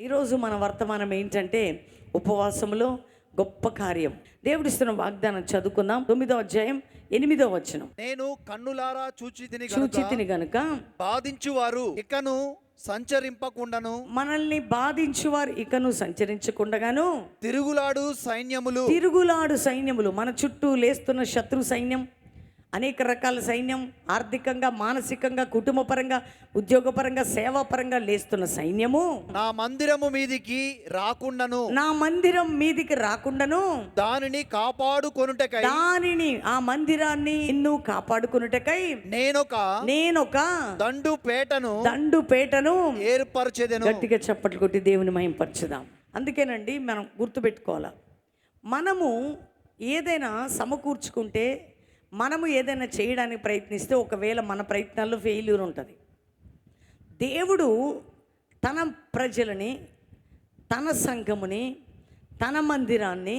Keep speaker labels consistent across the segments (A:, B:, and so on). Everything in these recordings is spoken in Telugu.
A: ఈరోజు మన వర్తమానం ఏంటంటే ఉపవాసములో గొప్ప కార్యం. దేవుడిస్తున్న వాగ్దానం చదువుకుందాం. తొమ్మిదో అధ్యాయం ఎనిమిదో వచనం.
B: నేను కన్నులారా చూచి తిని
A: చూచితిని గనుక
B: బాధించువారు ఇకను సంచరింపకుండాను.
A: మనల్ని బాధించువారు ఇకను సంచరించకుండగాను
B: తిరుగులాడు సైన్యములు.
A: తిరుగులాడు సైన్యములు. మన చుట్టూ లేస్తున్న శత్రు సైన్యం అనేక రకాల సైన్యం ఆర్థికంగా మానసికంగా కుటుంబపరంగా ఉద్యోగపరంగా సేవాపరంగా లేస్తున్న సైన్యము.
B: నా మందిరము మీదికి రాకుండాను.
A: నా మందిరం మీదికి రాకుండాను.
B: దానిని కాపాడుకొనుటకై.
A: దానిని ఆ మందిరాన్ని నిన్ను కాపాడుకున్నటకై
B: నేనొక
A: నేనొక
B: దండు పేటను
A: దండు పేటను
B: ఏర్పరచెదను.
A: గట్టిగా చప్పట్లు కొట్టి దేవుని మహింపరచుదాం. అందుకేనండి మనం గుర్తుపెట్టుకోవాలి. మనము ఏదైనా సమకూర్చుకుంటే మనము ఏదైనా చేయడానికి ప్రయత్నిస్తే ఒకవేళ మన ప్రయత్నాల్లో ఫెయిల్యూర్ ఉంటుంది. దేవుడు తన ప్రజలని తన సంఘముని తన మందిరాన్ని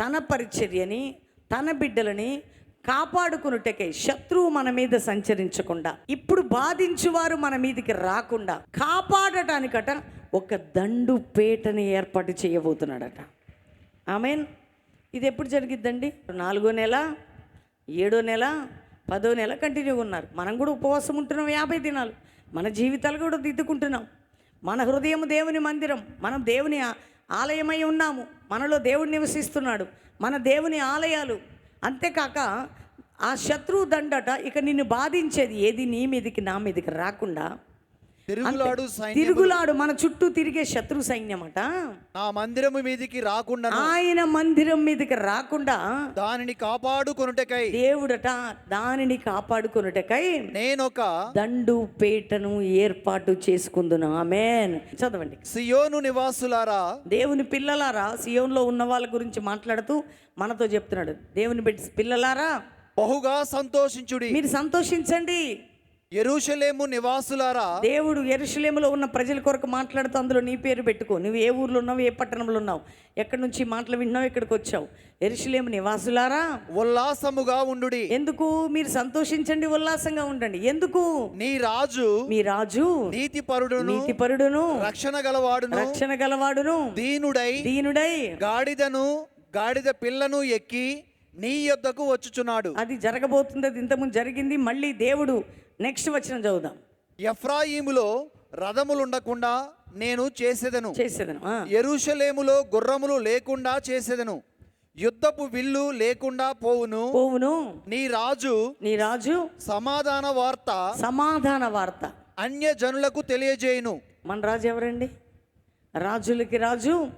A: తన పరిచర్యని తన బిడ్డలని కాపాడుకున్నటకై శత్రువు మన మీద సంచరించకుండా ఇప్పుడు బాధించువారు మన మీదకి రాకుండా కాపాడటానికట ఒక దండు పేటని ఏర్పాటు చేయబోతున్నాడట. ఐ మీన్ ఇది ఎప్పుడు జరిగిద్దండి? నాలుగో నెల ఏడో నెల పదో నెల కంటిన్యూ ఉన్నారు. మనం కూడా ఉపవాసం ఉంటున్నాం యాభై దినాలు. మన జీవితాలు కూడా దిద్దుకుంటున్నాం. మన హృదయం దేవుని మందిరం. మనం దేవుని ఆలయమై ఉన్నాము. మనలో దేవుడు నివసిస్తున్నాడు. మన దేవుని ఆలయాలు. అంతేకాక ఆ శత్రువు దండట ఇక నిన్ను బాధించేది ఏది నీ మీదకి నా మీదకి రాకుండా
B: తిరుగులాడు సైన్యం
A: తిరుగులాడు మన చుట్టూ తిరిగే శత్రు సైన్యమట.
B: నా మందిరము మీదికి రాకుండా
A: ఆయన మందిరం మీదకి రాకుండా
B: దానిని కాపాడుకొనుటకై.
A: దేవుడట దానిని కాపాడుకొనుటకై
B: నేనొక
A: దండు పేటను ఏర్పాటు చేసుకుందును. ఆమెన్. చదవండి.
B: సియోను నివాసులారా.
A: దేవుని పిల్లలారా సియోన్లో ఉన్న వాళ్ళ గురించి మాట్లాడుతూ మనతో చెప్తున్నాడు. దేవుని బిడ్డ పిల్లలారా
B: బహుగా సంతోషించుడి.
A: మీరు సంతోషించండి.
B: ఎరుషలేము నివాసులారా
A: దేవుడు ఎరుషలేములో ఉన్న ప్రజల కొరకు మాట్లాడుతూ అందులో నీ పేరు పెట్టుకో. నువ్వు ఏ ఊర్లో ఉన్నావు ఏ పట్టణంలో ఉన్నావు ఎక్కడి నుంచి మాటలు విన్నావు ఇక్కడికి వచ్చావు? ఎరుషలేము నివాసులారా?
B: ఉల్లాసముగా ఉండుడి.
A: ఎందుకు? మీరు సంతోషించండి ఉల్లాసంగా ఉండండి. ఎందుకు?
B: నీ రాజు
A: మీ రాజు
B: నీతిపరుడును
A: నీతిపరుడును
B: రక్షణ గలవాడును
A: రక్షణ గలవాడును
B: దీనుడై
A: దీనుడై
B: గాడిదను గాడిద పిల్లను ఎక్కి నీ యొద్దకు వచ్చుచున్నాడు.
A: అది జరగబోతుంది అది ఇంతకుముందు జరిగింది మళ్ళీ దేవుడు నెక్స్ట్ వచ్చిన చదువుదాం.
B: ఎఫ్రాయిములో రథములుండకుండా నేను చేసేదను.
A: చేసేదను ఆ.
B: ఎరుషలేములో గుర్రములు లేకుండా చేసేదను. యుద్ధపు విల్లు లేకుండా పోవును.
A: పోవును.
B: నీ రాజు
A: నీ రాజు
B: సమాధాన వార్త
A: సమాధాన వార్త.
B: అన్య జనులకు తెలియజేయును.
A: మన రాజు ఎవరండి? రాజులకి రాజు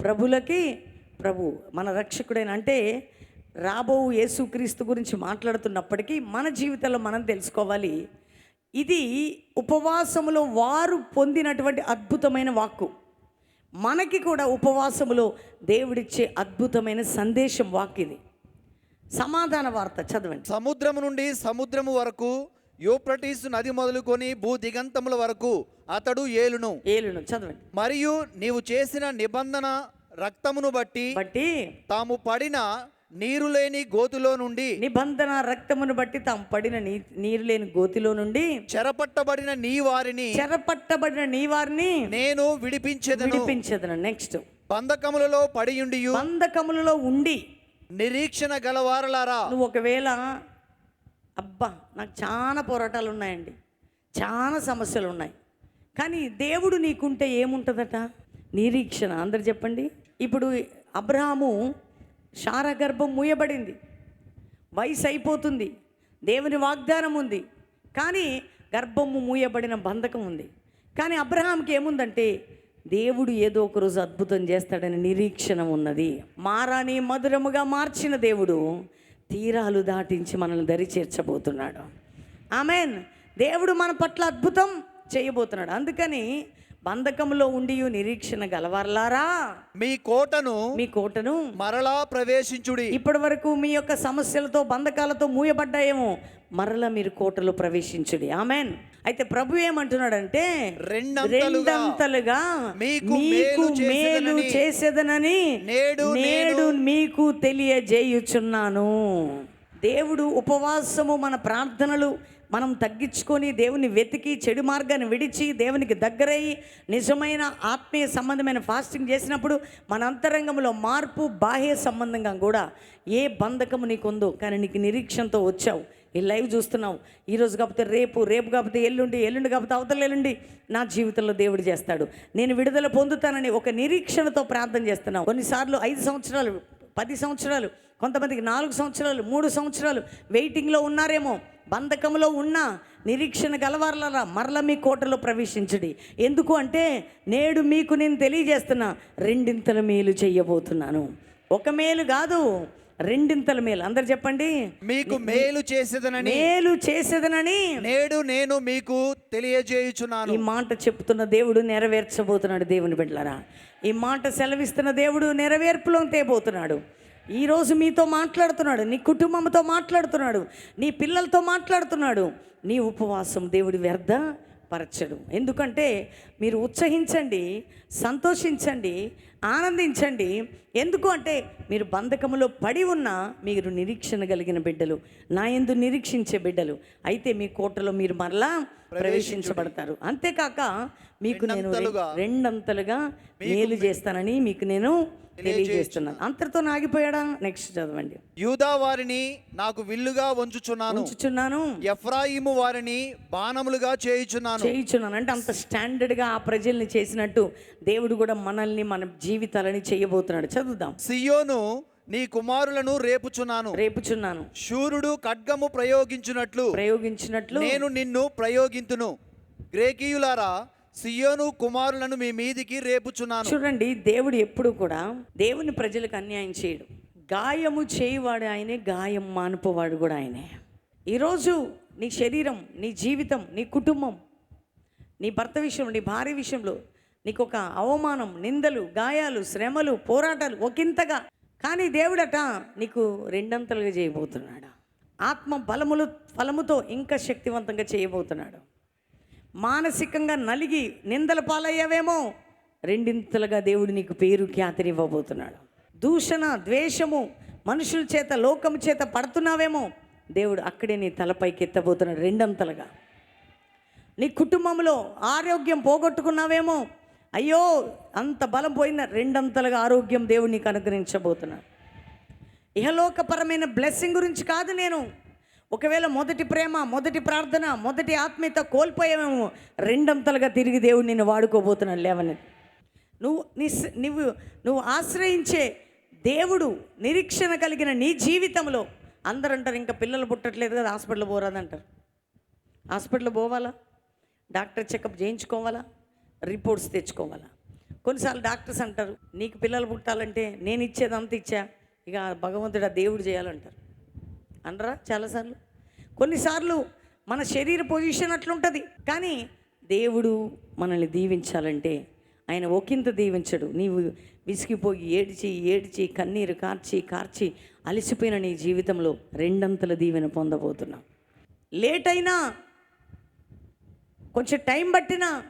A: ప్రభులకి ప్రభు మన రక్షకుడైన అంటే రాబో యేసుక్రీస్తు గురించి మాట్లాడుతున్నప్పటికీ మన జీవితంలో మనం తెలుసుకోవాలి. ఇది ఉపవాసములో వారు పొందినటువంటి అద్భుతమైన వాక్కు. మనకి కూడా ఉపవాసములో దేవుడిచ్చే అద్భుతమైన సందేశం వాక్ ఇది. సమాధాన వార్త చదవండి.
B: సముద్రము నుండి సముద్రము వరకు యూప్రటీసు నది మొదలుకొని భూ దిగంతముల వరకు అతడు ఏలును.
A: ఏలును చదవండి.
B: మరియు నీవు చేసిన నిబంధన రక్తమును బట్టి
A: బట్టి
B: తాము పడిన నీరు లేని గోతులో నుండి
A: నిబంధన రక్తమును బట్టి తాము పడిన నీరు లేని గోతిలో నుండి
B: చెరపట్టబడిన నీ వారిని
A: చెరపట్టబడిన నీ వారిని
B: నేను విడిపించెదను.
A: విడిపించదను. నెక్స్ట్
B: బంధకములలో పడియుండియు
A: బంధకములలో ఉండి
B: నిరీక్షణ గలవారలారా.
A: నువ్వు ఒకవేళ అబ్బా నాకు చాలా పోరాటాలు ఉన్నాయండి. చాలా సమస్యలు ఉన్నాయి. కానీ దేవుడు నీకుంటే ఏముంటుందట? నిరీక్షణ. అందరు చెప్పండి. ఇప్పుడు అబ్రహాము శార గర్భం మూయబడింది. వయసు అయిపోతుంది దేవుని వాగ్దానం ఉంది. కానీ గర్భము మూయబడిన బంధకం ఉంది. కానీ అబ్రహాంకి ఏముందంటే దేవుడు ఏదో ఒక రోజు అద్భుతం చేస్తాడని నిరీక్షణ ఉన్నది. మారాని మధురముగా మార్చిన దేవుడు తీరాలు దాటించి మనల్ని దరి చేర్చబోతున్నాడు. ఆమెన్. దేవుడు మన పట్ల అద్భుతం చేయబోతున్నాడు. అందుకని బంధకంలో ఉండి నిరీక్షణ గలవర్లారా?
B: మీ కోటను
A: మీ కోటను
B: మరలా ప్రవేశించుడి.
A: ఇప్పటి వరకు మీ యొక్క సమస్యలతో బంధకాలతో మూయబడ్డాయేమో మరలా మీరు కోటలో ప్రవేశించుడి. ఆమెన్. అయితే ప్రభు ఏమంటున్నాడంటే
B: రెండంతలుగా మీకు
A: మీకు
B: మేలు చేసేదనని నేడు
A: నేడు మీకు తెలియజేయుచున్నాను. దేవుడు ఉపవాసము మన ప్రార్థనలు మనం తగ్గించుకొని దేవుని వెతికి చెడు మార్గాన్ని విడిచి దేవునికి దగ్గరయ్యి నిజమైన ఆత్మీయ సంబంధమైన ఫాస్టింగ్ చేసినప్పుడు మన అంతరంగంలో మార్పు బాహ్య సంబంధంగా కూడా ఏ బంధకము నీకు ఉందో కానీ నీకు నిరీక్షణతో వచ్చావు. ఈ లైవ్ చూస్తున్నావు. ఈరోజు కాకపోతే రేపు రేపు కాకపోతే ఎల్లుండి ఎల్లుండి కాకపోతే అవతల ఎల్లుండి నా జీవితంలో దేవుడు చేస్తాడు. నేను విడుదల పొందుతానని ఒక నిరీక్షణతో ప్రార్థన చేస్తున్నావు. కొన్నిసార్లు ఐదు సంవత్సరాలు పది సంవత్సరాలు కొంతమందికి నాలుగు సంవత్సరాలు మూడు సంవత్సరాలు వెయిటింగ్లో ఉన్నారేమో. బంధకంలో ఉన్న నిరీక్షణ గలవారులరా మరల మీ కోటలో ప్రవేశించడి. ఎందుకు అంటే నేడు మీకు నేను తెలియజేస్తున్నా రెండింతల మేలు చెయ్యబోతున్నాను ఒక మేలు కాదు రెండింతల మేలు. అందరు చెప్పండి.
B: మీకు మేలు చేసేదనని
A: మేలు చేసేదనని
B: నేడు నేను మీకు తెలియజేయుచున్నాను.
A: ఈ మాట చెప్తున్న దేవుడు నెరవేర్చబోతున్నాడు దేవుని బిడ్డలారా. ఈ మాట సెలవిస్తున్న దేవుడు నెరవేర్పులో తేబోతున్నాడు. ఈరోజు మీతో మాట్లాడుతున్నాడు నీ కుటుంబంతో మాట్లాడుతున్నాడు నీ పిల్లలతో మాట్లాడుతున్నాడు. నీ ఉపవాసం దేవుడి వ్యర్థ పరచడు ఎందుకంటే మీరు ఉత్సహించండి సంతోషించండి ఆనందించండి. ఎందుకు అంటే మీరు బంధకములో పడి ఉన్న మీరు నిరీక్షణ కలిగిన బిడ్డలు నా ఎందు నిరీక్షించే బిడ్డలు. అయితే మీ కోటలో మీరు మరలా ప్రవేశించబడతారు. అంతేకాక మీకు నేను
B: రెండంతలుగా
A: మేలు చేస్తానని మీకు నేను తెలియజేస్తున్నాను. అంతటితో ఆగిపోయాడా? నెక్స్ట్ చదవండి.
B: యూదా వారిని నాకు విల్లుగా వంచుచున్నాను.
A: ఉంచుచున్నాను.
B: ఎఫ్రాయిము వారిని బాణములుగా చేయుచున్నాను.
A: చేయించున్నాను. అంటే అంత స్టాండర్డ్గా ఆ ప్రజల్ని చేసినట్టు దేవుడు కూడా మనల్ని మన జీవితాలని చేయబోతున్నాడు. చదువుదాం.
B: సియోను నీ కుమారులను రేపుచున్నాను.
A: రేపుచున్నాను.
B: శూరుడు ఖడ్గము ప్రయోగించున్నట్లు
A: ప్రయోగించినట్లు.
B: నేను నిన్ను ప్రయోగింతును. గ్రేకీయులారా సియోను కుమారులను మీ మీదికి రేపుచున్నాను.
A: చూడండి దేవుడు ఎప్పుడు కూడా దేవుని ప్రజలకు అన్యాయం చేయడు. గాయము చేయువాడు ఆయనే గాయం మానుపోవాడు కూడా ఆయనే. ఈరోజు నీ శరీరం నీ జీవితం నీ కుటుంబం నీ భర్త విషయం నీ భార్య విషయంలో నీకు ఒక అవమానం నిందలు గాయాలు శ్రమలు పోరాటాలు ఒకంతగా. కానీ దేవుడట నీకు రెండంతలుగా చేయబోతున్నాడు. ఆత్మ బలములు ఫలముతో ఇంకా శక్తివంతంగా చేయబోతున్నాడు. మానసికంగా నలిగి నిందల పాలయ్యావేమో? రెండింతలుగా దేవుడు నీకు పేరు ఖ్యాతిని ఇవ్వబోతున్నాడు. దూషణ ద్వేషము మనుషుల చేత లోకము చేత పడుతున్నావేమో? దేవుడు అక్కడే నీ తలపైకి ఎత్తబోతున్నాడు రెండంతలుగా. నీ కుటుంబంలో ఆరోగ్యం పోగొట్టుకున్నావేమో? అయ్యో అంత బలం పోయిన రెండంతలుగా ఆరోగ్యం దేవుడు నీకు అనుగ్రహించబోతున్నాడు. ఇహలోకపరమైన బ్లెస్సింగ్ గురించి కాదు నేను. ఒకవేళ మొదటి ప్రేమ మొదటి ప్రార్థన మొదటి ఆత్మీయత కోల్పోయామేమో రెండంతలుగా తిరిగి దేవుడు నిన్ను వాడుకోబోతున్నాడు లేవని నువ్వు నీ నువ్వు నువ్వు ఆశ్రయించే దేవుడు నిరీక్షణ కలిగిన నీ జీవితంలో అందరూ అంటారు ఇంకా పిల్లలు పుట్టట్లేదు కదా హాస్పిటల్ పోరాదంటారు. హాస్పిటల్ పోవాలా? డాక్టర్ చెకప్ చేయించుకోవాలా? రిపోర్ట్స్ తెచ్చుకోవాలా? కొన్నిసార్లు డాక్టర్స్ అంటారు నీకు పిల్లలు పుట్టాలంటే నేను ఇచ్చేది అంత ఇచ్చా ఇక భగవంతుడు ఆ దేవుడు చేయాలంటారు. అనరా చాలాసార్లు. కొన్నిసార్లు మన శరీర పొజిషన్ అట్లుంటుంది. కానీ దేవుడు మనల్ని దీవించాలంటే ఆయన ఒకంత దీవించడు. నీవు విసిగిపోయి ఏడ్చి ఏడ్చి కన్నీరు కార్చి కార్చి అలసిపోయిన నీ జీవితంలో రెండంతల దీవెన పొందబోతున్నావు లేట్ అయినా కొంచెం టైం పట్టినా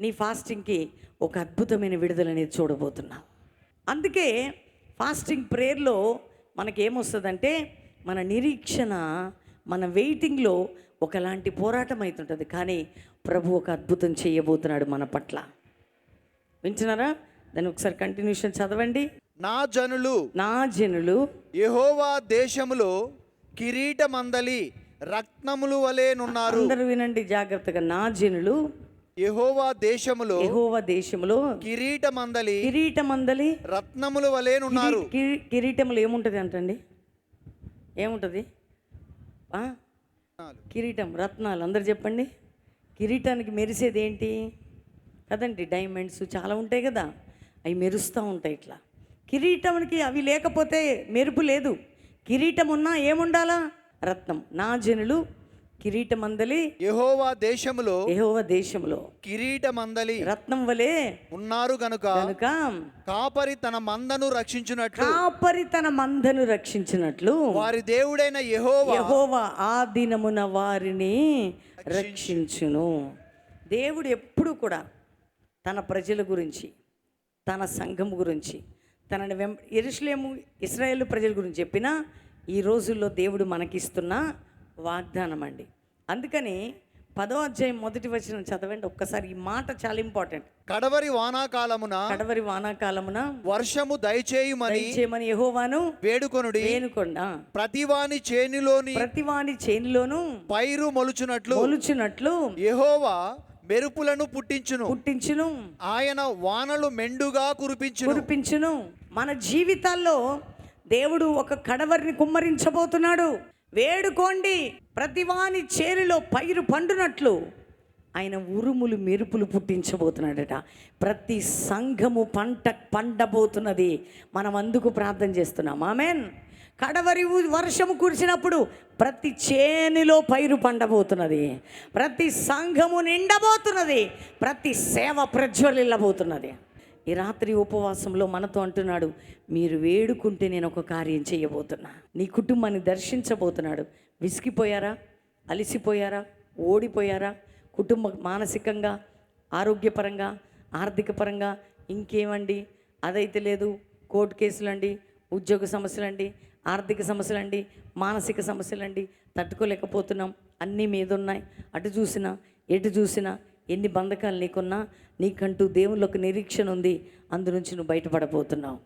A: నీ ఫాస్టింగ్కి ఒక అద్భుతమైన విడుదల అనేది చూడబోతున్నావు అందుకే ఫాస్టింగ్ ప్రేయర్లో మనకేమొస్తుందంటే మన నిరీక్షణ మన వెయిటింగ్లో ఒకలాంటి పోరాటం అవుతుంటుంది కానీ ప్రభు ఒక అద్భుతం చేయబోతున్నాడు మన పట్ల. వింటున్నారా? దాన్ని ఒకసారి కంటిన్యూషన్ చదవండి.
B: నా జనులు
A: నా జనులు
B: యెహోవా దేశములో కిరీటమందలి రత్నములు వలెనున్నారు
A: అందరూ వినండి జాగ్రత్తగా. నా జనులు
B: యెహోవా దేశములో
A: ఎహోవ దేశంలో
B: కిరీటమందలి
A: కిరీటమందలి
B: రత్నములు వలెనున్నారు
A: కిరీ- కిరీ- కిరీటంలో ఏముంటుంది అంటండి? ఏముంటుంది? కిరీటం రత్నాలు. అందరు చెప్పండి. కిరీటానికి మెరిసేది ఏంటి కదండి డైమండ్స్ చాలా ఉంటాయి కదా. అవి మెరుస్తూ ఉంటాయి ఇట్లా. కిరీటానికి అవి లేకపోతే మెరుపు లేదు. కిరీటం ఉన్నా ఏముండాలా? రత్నం. నా జనులు కిరీటమందలి
B: యెహోవా దేశములో
A: ఎహోవ దేశంలో
B: కిరీటమందలి
A: రత్నం వలె
B: ఉన్నారు గనుక
A: కనుక
B: కాపరి తన మందను రక్షించున్నట్లు
A: కాపరి తన మందను రక్షించినట్లు
B: వారి దేవుడైన యెహోవా
A: యహోవా ఆ దినమున వారిని రక్షించును. దేవుడు ఎప్పుడు కూడా తన ప్రజల గురించి తన సంఘం గురించి తనని వెం ఎరుషులేము ఇస్రాయేల్ ప్రజల గురించి చెప్పినా ఈ రోజుల్లో దేవుడు మనకిస్తున్న వాగ్దానం అండి అందుకని పదో అధ్యాయం మొదటి వచ్చిన చదవండి ఒక్కసారి ఈ మాట చాలా ఇంపార్టెంట్.
B: కడవరి వానాకాలమున
A: కడవరి వానాకాలమున
B: వర్షము దయచేయుమని
A: దయచేయమని యెహోవాను
B: వేడుకొనుడి.
A: వేనుకొండ
B: ప్రతివాని చేనిలోని
A: ప్రతివాని చేనిలోను
B: పైరు మొలుచున్నట్లు
A: కొలుచున్నట్లు
B: యెహోవా మెరుపులను పుట్టించును.
A: పుట్టించును.
B: ఆయన వానలు మెండుగా కురిపించును.
A: కురిపించును. మన జీవితాల్లో దేవుడు ఒక కడవరిని కుమ్మరించబోతున్నాడు. వేడుకోండి. ప్రతివాని చేరిలో పైరు పండునట్లు. ఆయన ఉరుములు మెరుపులు పుట్టించబోతున్నాడట. ప్రతి సంఘము పంట పండబోతున్నది. మనం అందుకు ప్రార్థన చేస్తున్నాం. ఆమెన్. కడవరి వర్షము కురిసినప్పుడు ప్రతి చేనిలో పైరు పండబోతున్నది. ప్రతి సంఘము నిండబోతున్నది. ప్రతి సేవ ప్రజ్వలిల్లబోతున్నది. ఈ రాత్రి ఉపవాసంలో మనతో అంటున్నాడు మీరు వేడుకుంటే నేను ఒక కార్యం చేయబోతున్నా. నీ కుటుంబాన్ని దర్శించబోతున్నాడు. విసిగిపోయారా? అలిసిపోయారా? ఓడిపోయారా? కుటుంబ మానసికంగా ఆరోగ్యపరంగా ఆర్థిక పరంగా ఇంకేమండి? అదైతే లేదు. కోర్టు కేసులండి ఉద్యోగ సమస్యలండి ఆర్థిక సమస్యలండి మానసిక సమస్యలండి. తట్టుకోలేకపోతున్నాం. అన్నీ మీద ఉన్నాయి అటు చూసినా ఎటు చూసినా ఎన్ని బంధకాలు నీకున్నా నీకంటూ దేవుళ్ళు నిరీక్షణ ఉంది. అందునుంచి నువ్వు బయటపడబోతున్నావు.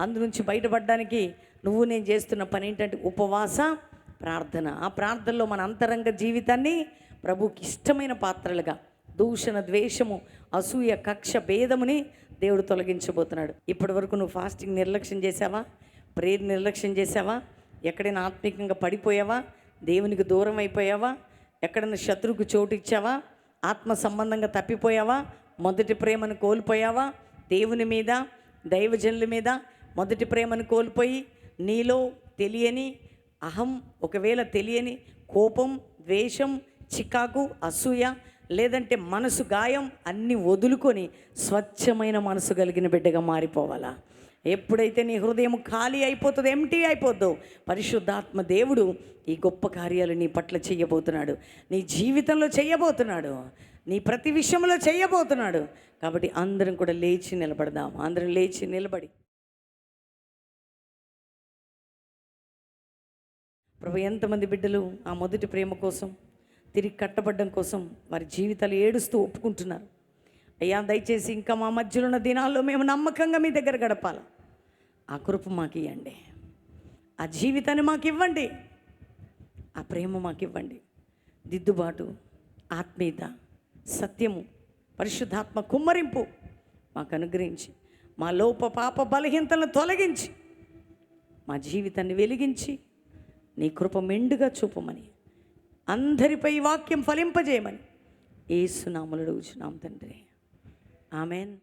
A: అందునుంచి బయటపడడానికి నువ్వు నేను చేస్తున్న పని ఏంటంటే ఉపవాస ప్రార్థన. ఆ ప్రార్థనలో మన అంతరంగ జీవితాన్ని ప్రభుకి ఇష్టమైన పాత్రలుగా దూషణ ద్వేషము అసూయ కక్ష భేదముని దేవుడు తొలగించబోతున్నాడు. ఇప్పటి వరకు నువ్వు ఫాస్టింగ్ నిర్లక్ష్యం చేసావా ప్రేర్ నిర్లక్ష్యం చేసావా ఎక్కడైనా ఆత్మీకంగా పడిపోయావా? దేవునికి దూరం అయిపోయావా? ఎక్కడైనా శత్రువుకు చోటు ఇచ్చావా? ఆత్మ సంబంధంగా తప్పిపోయావా? మొదటి ప్రేమను కోల్పోయావా? దేవుని మీద దైవజనుల మీద మొదటి ప్రేమను కోల్పోయి నీలో తెలియని అహం ఒకవేళ తెలియని కోపం ద్వేషం చికాకు అసూయ లేదంటే మనసు గాయం అన్నీ వదులుకొని స్వచ్ఛమైన మనసు కలిగిన బిడ్డగా మారిపోవాలా? ఎప్పుడైతే నీ హృదయం ఖాళీ అయిపోతుందో ఎంటీ అయిపోద్దో పరిశుద్ధాత్మ దేవుడు ఈ గొప్ప కార్యాలు నీ పట్ల చెయ్యబోతున్నాడు నీ జీవితంలో చెయ్యబోతున్నాడు నీ ప్రతి విషయంలో చెయ్యబోతున్నాడు కాబట్టి అందరం కూడా లేచి నిలబడదాం. అందరం లేచి నిలబడి. ప్రభు ఎంతమంది బిడ్డలు ఆ మొదటి ప్రేమ కోసం తిరిగి కట్టబడ్డం కోసం వారి జీవితాలు ఏడుస్తూ ఒప్పుకుంటున్నారు. అయ్యా దయచేసి ఇంకా మా మధ్యలో ఉన్న దినాల్లో మేము నమ్మకంగా మీ దగ్గర గడపాలి? ఆ కృప మాకు ఇవ్వండి ఆ జీవితాన్ని మాకు ఇవ్వండి ఆ ప్రేమ మాకు ఇవ్వండి దిద్దుబాటు ఆత్మీయత సత్యము పరిశుద్ధాత్మ కుమ్మరింపు మాకు అనుగ్రహించి మా లోప పాప బలహీనతలను తొలగించి మా జీవితాన్ని వెలిగించి నీ కృప మెండుగా చూపమని అందరిపై వాక్యం ఫలింపజేయమని ఏసునామలు అడుగుచున్నాం తండ్రి. ఆమెన్.